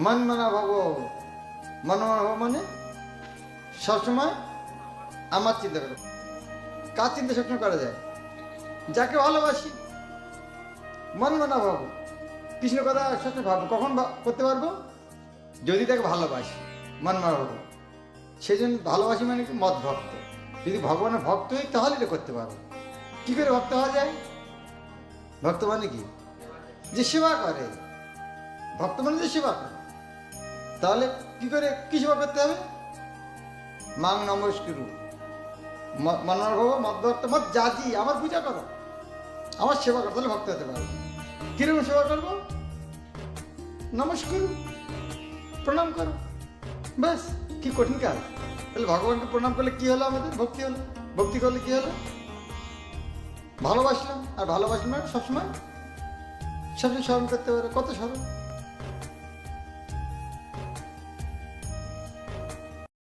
মন মানা ভাব মন মানা ভাব মানে সবসময় আমার চিন্তা করো। কার চিন্তা সবসময় করা যায়? যাকে ভালোবাসি মন মানা ভাবো কৃষ্ণ কথা সবসময় ভাবো কখন করতে পারব? যদি তাকে ভালোবাসি মন মানা ভাবো সেই জন্য ভালোবাসি মানে কি? মত ভক্ত। যদি ভগবানের ভক্ত হই, তাহলে এটা করতে পারব। কী করে ভক্ত হওয়া যায়? ভক্ত মানে কি? যে সেবা করে। ভক্ত মানে যে সেবা করে। তাহলে কি করে, কি সেবা করতে হবে? মাং নমস্কুরু। মনোর ভাব মধ্যভক্ত মত জাতি, আমার পূজা করো। আমার সেবা করো, তাহলে ভক্ত হতে পারব কীরকম সেবা করব? নমস্কার, প্রণাম করো। ব্যাস, কি কঠিন কাজ। তাহলে ভগবানকে প্রণাম করলে কি হলো আমাদের? ভক্তি হলো। ভক্তি করলে কি হলো? ভালোবাসলাম। আর ভালোবাসলাম সবসময় সবসময় স্মরণ করতে পারো কত স্মরণ?